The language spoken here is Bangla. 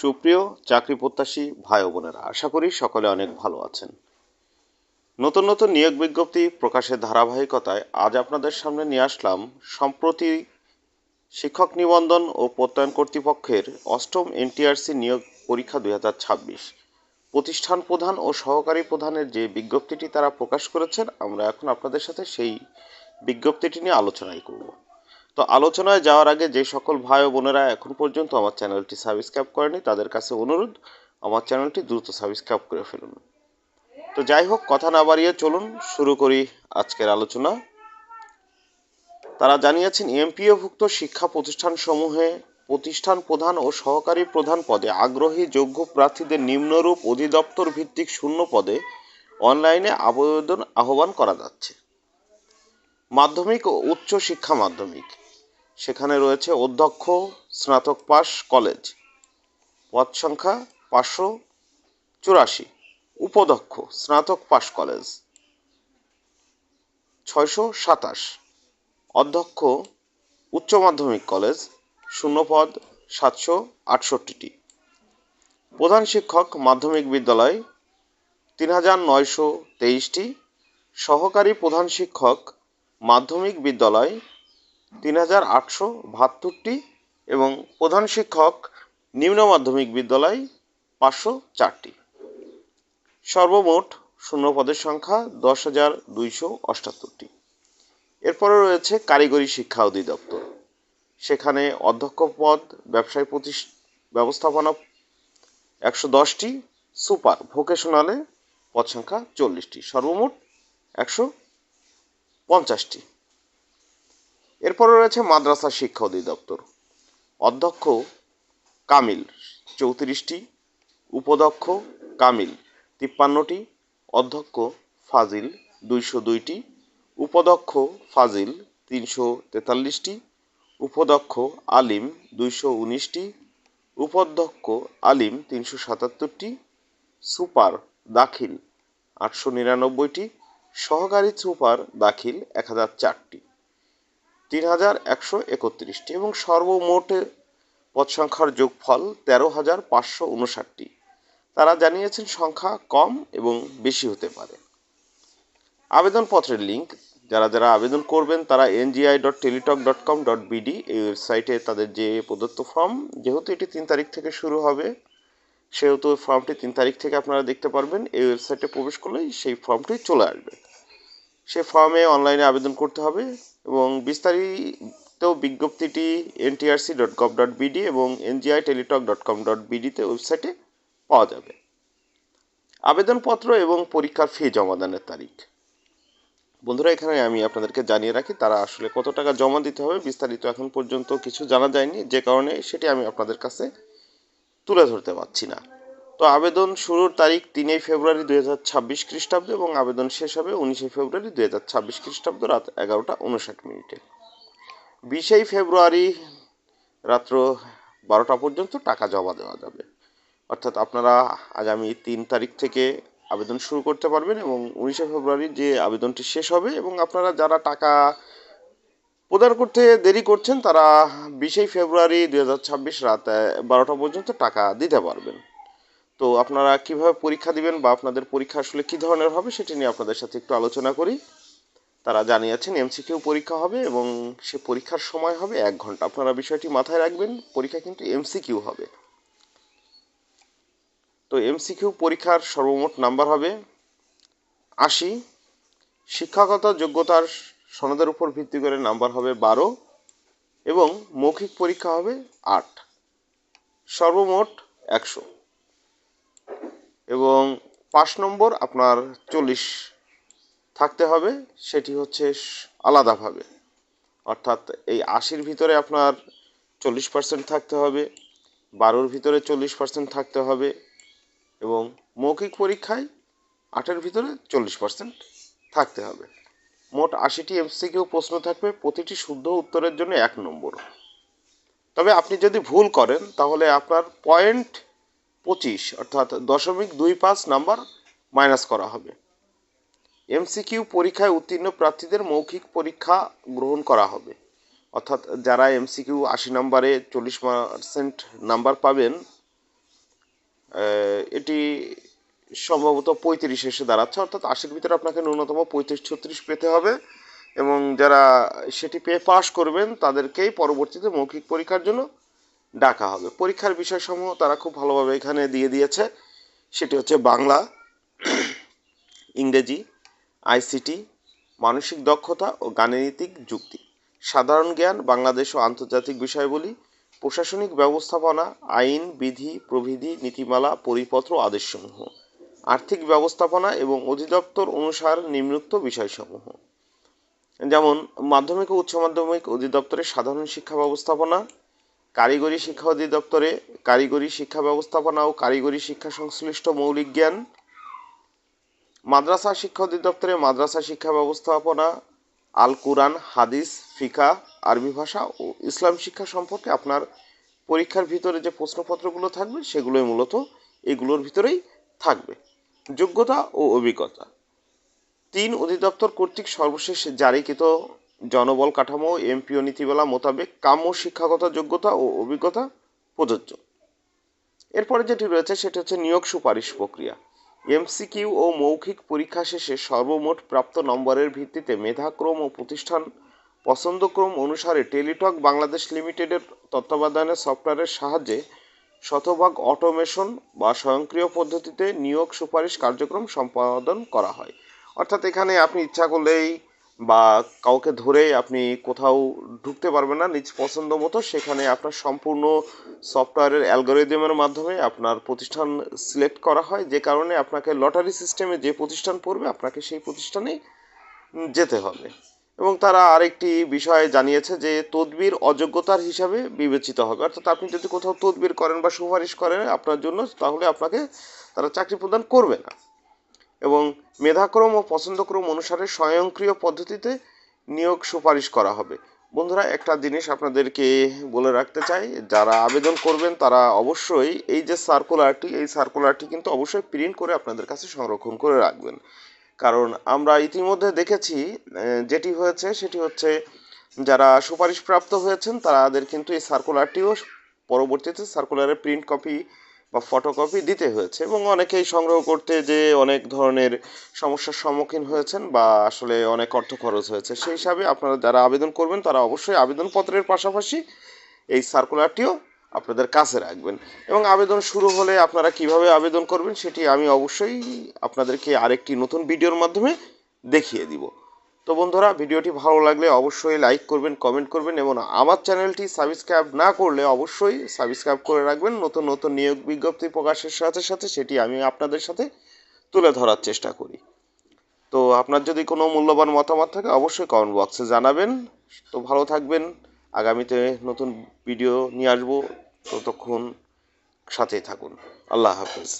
সুপ্রিয় চাকরি প্রত্যাশী ভাই বোনেরা, আশা করি সকলে অনেক ভালো আছেন। নতুন নতুন নিয়োগ বিজ্ঞপ্তি প্রকাশের ধারাবাহিকতায় আজ আপনাদের সামনে নিয়ে আসলাম সম্প্রতি শিক্ষক নিবন্ধন ও প্রত্যয়ন কর্তৃপক্ষের অষ্টম এনটিআরসি নিয়োগ পরীক্ষা দুই হাজার ছাব্বিশ। প্রতিষ্ঠান প্রধান ও সহকারী প্রধানের যে বিজ্ঞপ্তিটি তারা প্রকাশ করেছেন, আমরা এখন আপনাদের সাথে সেই বিজ্ঞপ্তিটি নিয়ে আলোচনাই করব। তো আলোচনায় যাওয়ার আগে যে সকল ভাই ও বোনেরা এখন পর্যন্ত আমার চ্যানেলটি সাবস্ক্রাইব করেনি, তাদের কাছে অনুরোধ, আমার চ্যানেলটি দ্রুত সাবস্ক্রাইব করে ফেলুন। তো যাই হোক, কথা না বাড়িয়ে চলুন, শুরু করি আজকের আলোচনা। তারা জানিয়েছেন, এমপিওভুক্ত শিক্ষা প্রতিষ্ঠানসমূহে প্রতিষ্ঠান প্রধান ও সহকারী প্রধান পদে আগ্রহী যোগ্য প্রার্থীদের নিম্নরূপ অধিদপ্তর ভিত্তিক শূন্য পদে অনলাইনে আবেদন আহ্বান করা যাচ্ছে। মাধ্যমিক ও উচ্চ শিক্ষা মাধ্যমিক। সেখানে রয়েছে অধ্যক্ষ, স্নাতক পাস কলেজ। পদ সংখ্যা পাঁচশো চুরাশি। উপদক্ষ স্নাতক পাস কলেজ। ছয়শো সাতাশ। অধ্যক্ষ, উচ্চ মাধ্যমিক কলেজ শূন্যপদ সাতশো আটষট্টিটি। প্রধান শিক্ষক, মাধ্যমিক বিদ্যালয়, তিন হাজার নয়শো তেইশটি। সহকারী প্রধান শিক্ষক, মাধ্যমিক বিদ্যালয় তিন হাজার আটশো বাহাত্তরটি এবং প্রধান শিক্ষক নিম্ন মাধ্যমিক বিদ্যালয় পাঁচশো চারটি। সর্বমোট শূন্য পদের সংখ্যা দশ হাজার দুইশো অষ্টাত্তরটি। এরপরে রয়েছে কারিগরি শিক্ষা অধিদপ্তর। সেখানে অধ্যক্ষ পদ, ব্যবসায় প্রতিষ ব্যবস্থাপনা একশো দশটি, সুপার ভোকেশনালে পদ সংখ্যা চল্লিশটি। সর্বমোট একশো পঞ্চাশটি। এরপরে রয়েছে মাদ্রাসা শিক্ষা অধিদপ্তর। অধ্যক্ষ কামিল, চৌত্রিশটি। উপদক্ষ কামিল, তিপ্পান্নটি। অধ্যক্ষ ফাজিল, দুইশো দুইটি। উপদক্ষ ফাজিল, তিনশো তেতাল্লিশটি। উপদক্ষ আলিম, দুইশো উনিশটি। উপাধ্যক্ষ আলিম, তিনশো সাতাত্তরটি। সুপার দাখিল, আটশো নিরানব্বইটি। সহকারী সুপার দাখিল, এক হাজার চারটি। তিন হাজার একশো একত্রিশটি এবং সর্বমোট পদ সংখ্যার যোগফল তেরো হাজার পাঁচশো উনষাটটি। তারা জানিয়েছেন সংখ্যা কম এবং বেশি হতে পারে। আবেদনপত্রের লিঙ্ক যারা যারা আবেদন করবেন, তারা NGI dot Teletalk dot com dot BD এই ওয়েবসাইটে তাদের যে প্রদত্ত ফর্ম, যেহেতু এটি তিন তারিখ থেকে শুরু হবে, সেহেতু ফর্মটি তিন তারিখ থেকে আপনারা দেখতে পারবেন, এই ওয়েবসাইটে প্রবেশ করলেই সেই ফর্মটি চলে আসবে। সে ফর্মে অনলাইনে আবেদন করতে হবে। এবং বিস্তারিত বিজ্ঞপ্তিটি NTRC dot gov dot BD এবং NGI Teletalk dot com dot বিডিতে ওয়েবসাইটে পাওয়া যাবে। আবেদনপত্র এবং পরীক্ষার ফি জমাদানের তারিখ। বন্ধুরা, এখানে আমি আপনাদেরকে জানিয়ে রাখি, তারা আসলে কত টাকা জমা দিতে হবে বিস্তারিত এখন পর্যন্ত কিছু জানা যায়নি, যে কারণে সেটি আমি আপনাদের কাছে তুলে ধরতে পারছি না। তো আবেদন শুরুর তারিখ তিনই ফেব্রুয়ারি দুই হাজার ছাব্বিশ খ্রিস্টাব্দ এবং আবেদন শেষ হবে উনিশে ফেব্রুয়ারি দুই হাজার ছাব্বিশ খ্রিস্টাব্দ রাত এগারোটা উনষাট মিনিটে। বিশেই ফেব্রুয়ারি রাত্র বারোটা পর্যন্ত টাকা জমা দেওয়া যাবে। অর্থাৎ আপনারা আগামী তিন তারিখ থেকে আবেদন শুরু করতে পারবেন এবং উনিশে ফেব্রুয়ারি যে আবেদনটি শেষ হবে এবং আপনারা যারা টাকা প্রদান করতে দেরি করছেন তারা বিশেই ফেব্রুয়ারি দু হাজার ছাব্বিশ রাত বারোটা পর্যন্ত টাকা দিতে পারবেন। তো আপনারা কীভাবে পরীক্ষা দিবেন বা আপনাদের পরীক্ষা আসলে কী ধরনের হবে সেটি নিয়ে আপনাদের সাথে একটু আলোচনা করি। তারা জানিয়েছেন এমসিকিউ পরীক্ষা হবে এবং সে পরীক্ষার সময় হবে এক ঘণ্টা। আপনারা বিষয়টি মাথায় রাখবেন, পরীক্ষা কিন্তু এমসিকিউ হবে। তো এমসিকিউ পরীক্ষার সর্বমোট নাম্বার হবে আশি। শিক্ষাগত যোগ্যতার সনদের উপর ভিত্তি করে নাম্বার হবে বারো এবং মৌখিক পরীক্ষা হবে আট। সর্বমোট একশো। এবং পাঁচ নম্বর আপনার চল্লিশ থাকতে হবে, সেটি হচ্ছে আলাদাভাবে। অর্থাৎ এই আশির ভিতরে আপনার চল্লিশ পার্সেন্ট থাকতে হবে, বারোর ভিতরে চল্লিশ পার্সেন্ট থাকতে হবে এবং মৌখিক পরীক্ষায় আটের ভিতরে চল্লিশ পার্সেন্ট থাকতে হবে। মোট আশিটি এমসিকিউ প্রশ্ন থাকবে, প্রতিটি শুদ্ধ উত্তরের জন্য এক নম্বর। তবে আপনি যদি ভুল করেন, তাহলে আপনার পয়েন্ট পঁচিশ, অর্থাৎ দশমিক দুই পাঁচ নাম্বার মাইনাস করা হবে। এমসিকিউ পরীক্ষায় উত্তীর্ণ প্রার্থীদের মৌখিক পরীক্ষা গ্রহণ করা হবে। অর্থাৎ যারা এমসিকিউ আশি নম্বরে চল্লিশ পার্সেন্ট নাম্বার পাবেন এটি সম্ভবত পঁয়ত্রিশ এসে দাঁড়াচ্ছে, অর্থাৎ আশির ভিতরে আপনাকে ন্যূনতম পঁয়ত্রিশ ছত্রিশ পেতে হবে এবং যারা সেটি পেয়ে পাশ করবেন, তাদেরকেই পরবর্তীতে মৌখিক পরীক্ষার জন্য ডাকা হবে। পরীক্ষার বিষয়সমূহ তারা খুব ভালোভাবে এখানে দিয়ে দিয়েছে। সেটি হচ্ছে বাংলা, ইংরেজি, আইসিটি, মানসিক দক্ষতা ও গাণিতিক যুক্তি। সাধারণ জ্ঞান, বাংলাদেশ ও আন্তর্জাতিক বিষয়গুলি প্রশাসনিক ব্যবস্থাপনা, আইন, বিধি প্রবিধি নীতিমালা, পরিপত্র, আদেশসমূহ। আর্থিক ব্যবস্থাপনা এবং অধিদপ্তর অনুসার নিম্নোক্ত বিষয়সমূহ। যেমন, মাধ্যমিক ও উচ্চ মাধ্যমিক অধিদপ্তরের সাধারণ শিক্ষা ব্যবস্থাপনা কারিগরি শিক্ষা অধিদপ্তরে কারিগরি শিক্ষা ব্যবস্থাপনা ও কারিগরি শিক্ষা সংশ্লিষ্ট মৌলিক জ্ঞান, মাদ্রাসা শিক্ষা অধিদপ্তরে মাদ্রাসা শিক্ষা ব্যবস্থাপনা, আল কুরআন, হাদিস, ফিকা, আরবি ভাষা ও ইসলাম শিক্ষা সম্পর্কে আপনার পরীক্ষার ভিতরে যে প্রশ্নপত্রগুলো থাকবে সেগুলোই মূলত এগুলোর ভিতরেই থাকবে। যোগ্যতা ও অভিজ্ঞতা। তিন অধিদপ্তর কর্তৃক সর্বশেষ জারিকৃত জনবল কাঠামো, এমপিও নীতিমালা মোতাবেক কাম্য শিক্ষাগত যোগ্যতা ও অভিজ্ঞতা প্রযোজ্য। এরপরে যেটি রয়েছে, সেটি হচ্ছে নিয়োগ সুপারিশ প্রক্রিয়া। এমসিকিউ ও মৌখিক পরীক্ষা শেষে সর্বমোট প্রাপ্ত নম্বরের ভিত্তিতে মেধাক্রম ও প্রতিষ্ঠান পছন্দক্রম অনুসারে টেলিটক বাংলাদেশ লিমিটেডের তত্ত্বাবধানে সফটওয়্যারের সাহায্যে শতভাগ অটোমেশন বা স্বয়ংক্রিয় পদ্ধতিতে নিয়োগ সুপারিশ কার্যক্রম সম্পাদন করা হয়। অর্থাৎ এখানে আপনি ইচ্ছা করলেই বা কাউকে ধরে আপনি কোথাও ঢুকতে পারবেন না নিজ পছন্দ মতো, সেখানে আপনার সম্পূর্ণ সফটওয়্যারের অ্যালগোরিদমের মাধ্যমে আপনার প্রতিষ্ঠান সিলেক্ট করা হয়। যে কারণে আপনাকে লটারি সিস্টেমে যে প্রতিষ্ঠান পড়বে, আপনাকে সেই প্রতিষ্ঠানেই যেতে হবে। এবং তারা আরেকটি বিষয় জানিয়েছে যে, তদবির অযোগ্যতার হিসাবে বিবেচিত হবে। অর্থাৎ আপনি যদি কোথাও তদবির করেন বা সুপারিশ করেন আপনার জন্য, তাহলে আপনাকে তারা চাকরি প্রদান করবে না। এবং মেধাক্রম ও পছন্দক্রম অনুসারে স্বয়ংক্রিয় পদ্ধতিতে নিয়োগ সুপারিশ করা হবে। বন্ধুরা, একটা জিনিস আপনাদেরকে বলে রাখতে চাই, যারা আবেদন করবেন তারা অবশ্যই এই যে সার্কুলারটি এই সার্কুলারটি কিন্তু অবশ্যই প্রিন্ট করে আপনাদের কাছে সংরক্ষণ করে রাখবেন। কারণ আমরা ইতিমধ্যে দেখেছি যেটি হয়েছে সেটি হচ্ছে যারা সুপারিশপ্রাপ্ত হয়েছেন তাদের কিন্তু এই সার্কুলারটিও পরবর্তীতে সার্কুলারের প্রিন্ট কপি বা ফটোকপি দিতে হয়েছে এবং অনেকেই সংগ্রহ করতে যে অনেক ধরনের সমস্যার সম্মুখীন হয়েছেন বা আসলে অনেক অর্থ খরচ হয়েছে, সেই হিসাবে আপনারা যারা আবেদন করবেন তারা অবশ্যই আবেদনপত্রের পাশাপাশি এই সার্কুলারটিও আপনাদের কাছে রাখবেন। এবং আবেদন শুরু হলে আপনারা কীভাবে আবেদন করবেন সেটি আমি অবশ্যই আপনাদেরকে আরেকটি নতুন ভিডিওর মাধ্যমে দেখিয়ে দিব। তো বন্ধুরা, ভিডিওটি ভালো লাগলে অবশ্যই লাইক করবেন কমেন্ট করবেন এবং আমার চ্যানেলটি সাবস্ক্রাইব না করলে অবশ্যই সাবস্ক্রাইব করে রাখবেন। নতুন নতুন নিয়োগ বিজ্ঞপ্তি প্রকাশের সাথে সাথে সেটি আমি আপনাদের সাথে তুলে ধরার চেষ্টা করি। তো আপনার যদি কোনো মূল্যবান মতামত থাকে অবশ্যই কমেন্ট বক্সে জানাবেন। তো ভালো থাকবেন। আগামীতে নতুন ভিডিও নিয়ে আসব। ততক্ষণ সাথেই থাকুন। আল্লাহ হাফেজ।